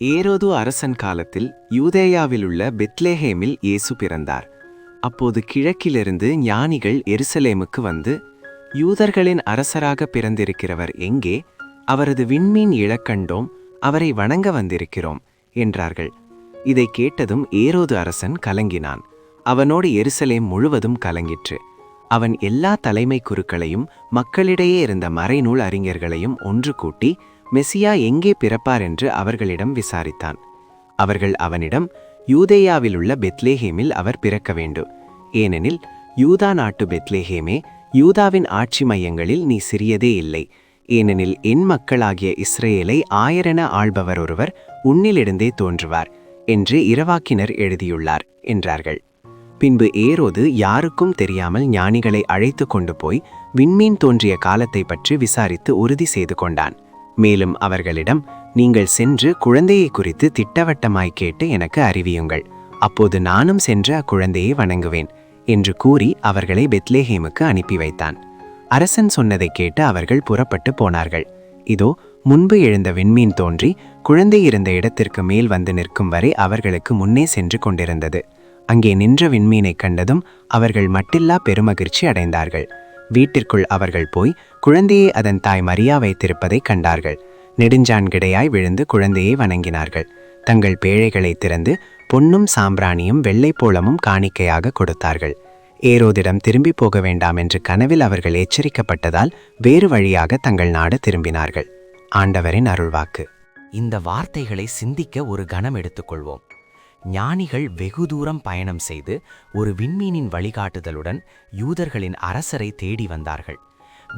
ஏரோது அரசன் காலத்தில் யூதேயாவிலுள்ள பெத்லேஹேமில் இயேசு பிறந்தார். அப்போது கிழக்கிலிருந்து ஞானிகள் எருசலேமுக்கு வந்து யூதர்களின் அரசராக பிறந்திருக்கிறவர் எங்கே? அவரது விண்மீன் இழக்கண்டோம் அவரை வணங்க வந்திருக்கிறோம் என்றார்கள். இதை கேட்டதும் ஏரோது அரசன் கலங்கினான். அவனோடு எருசலேம் முழுவதும் கலங்கிற்று. அவன் எல்லா தலைமை குருக்களையும் மக்களிடையே இருந்த மறைநூல் அறிஞர்களையும் ஒன்று கூட்டி மெசியா எங்கே பிறப்பார் என்று அவர்களிடம் விசாரித்தான். அவர்கள் அவனிடம் யூதேயாவிலுள்ள பெத்லேஹேமில் அவர் பிறக்க வேண்டும். ஏனெனில் யூதா நாட்டு பெத்லேஹேமே யூதாவின் ஆட்சி மையங்களில் நீ சிறியதே இல்லை. ஏனெனில் என் மக்களாகிய இஸ்ரேலை ஆயரென ஆள்பவர் ஒருவர் உன்னிலிருந்தே தோன்றுவார் என்று இரவாக்கினர் எழுதியுள்ளார் என்றார்கள். பின்பு ஏரோது யாருக்கும் தெரியாமல் ஞானிகளை அழைத்து கொண்டு போய் விண்மீன் தோன்றிய காலத்தை பற்றி விசாரித்து உறுதி செய்து கொண்டான். மேலும் அவர்களிடம் நீங்கள் சென்று குழந்தையை குறித்து திட்டவட்டமாய் கேட்டு எனக்கு அறிவியுங்கள். அப்போது நானும் சென்று அக்குழந்தையை வணங்குவேன் என்று கூறி அவர்களை பெத்லேஹேமுக்கு அனுப்பி வைத்தான். அரசன் சொன்னதைக் கேட்டு அவர்கள் புறப்பட்டு போனார்கள். இதோ முன்பு எழுந்த விண்மீன் தோன்றி குழந்தை இருந்த இடத்திற்கு மேல் வந்து நிற்கும் வரை அவர்களுக்கு முன்னே சென்று கொண்டிருந்தது. அங்கே நின்ற விண்மீனைக் கண்டதும் அவர்கள் மட்டில்லா பெருமகிழ்ச்சி அடைந்தார்கள். வீட்டிற்குள் அவர்கள் போய் குழந்தையை அதன் தாய் மரியா வைத்திருப்பதைக் கண்டார்கள். நெடுஞ்சான்கிடையாய் விழுந்து குழந்தையை வணங்கினார்கள். தங்கள் பேழைகளை திறந்து பொன்னும் சாம்பிராணியும் வெள்ளைப்போளமும் காணிக்கையாக கொடுத்தார்கள். ஏரோதிடம் திரும்பி போக வேண்டாம் என்று கனவில் அவர்கள் எச்சரிக்கப்பட்டதால் வேறு வழியாக தங்கள் நாடு திரும்பினார்கள். ஆண்டவரின் அருள்வாக்கு. இந்த வார்த்தைகளை சிந்திக்க ஒரு கணம் எடுத்துக்கொள்வோம். ஞானிகள் வெகு தூரம் பயணம் செய்து ஒரு விண்மீனின் வழிகாட்டுதலுடன் யூதர்களின் அரசரை தேடி வந்தார்கள்.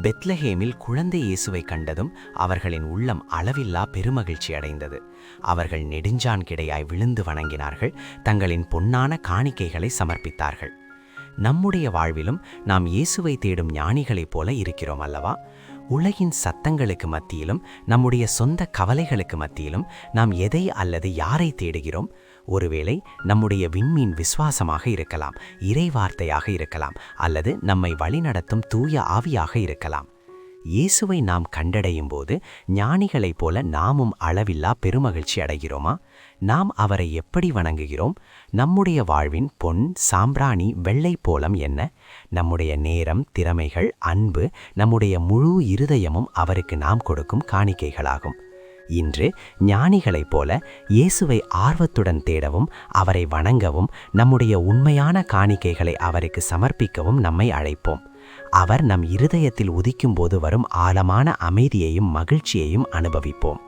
பெத்லஹேமில் குழந்தை இயேசுவை கண்டதும் அவர்களின் உள்ளம் அளவில்லா பெருமகிழ்ச்சி அடைந்தது. அவர்கள் நெடுஞ்சான் கிடையாய் விழுந்து வணங்கினார்கள். தங்களின் பொன்னான காணிக்கைகளை சமர்ப்பித்தார்கள். நம்முடைய வாழ்விலும் நாம் இயேசுவை தேடும் ஞானிகளைப் போல இருக்கிறோம் அல்லவா? உலகின் சத்தங்களுக்கு மத்தியிலும் நம்முடைய சொந்த கவலைகளுக்கு மத்தியிலும் நாம் எதை அல்லது யாரை தேடுகிறோம்? ஒருவேளை நம்முடைய விண்மீன் விசுவாசமாக இருக்கலாம் இறைவார்த்தையாக இருக்கலாம் அல்லது நம்மை வழிநடத்தும் தூய ஆவியாக இருக்கலாம். இயேசுவை நாம் கண்டடையும் போது ஞானிகளைப் போல நாமும் அளவில்லா பெருமகிழ்ச்சி அடைகிறோமா? நாம் அவரை எப்படி வணங்குகிறோம்? நம்முடைய வாழ்வின் பொன் சாம்பிராணி வெள்ளை போலம் என்ன? நம்முடைய நேரம் திறமைகள் அன்பு நம்முடைய முழு இருதயமும் அவருக்கு நாம் கொடுக்கும் காணிக்கைகளாகும். இன்று ஞானிகளைப் போல இயேசுவை ஆர்வத்துடன் தேடவும் அவரை வணங்கவும் நம்முடைய உண்மையான காணிக்கைகளை அவருக்கு சமர்ப்பிக்கவும் நம்மை அழைப்போம். அவர் நம் இருதயத்தில் உதிக்கும்போது வரும் ஆழமான அமைதியையும் மகிழ்ச்சியையும் அனுபவிப்போம்.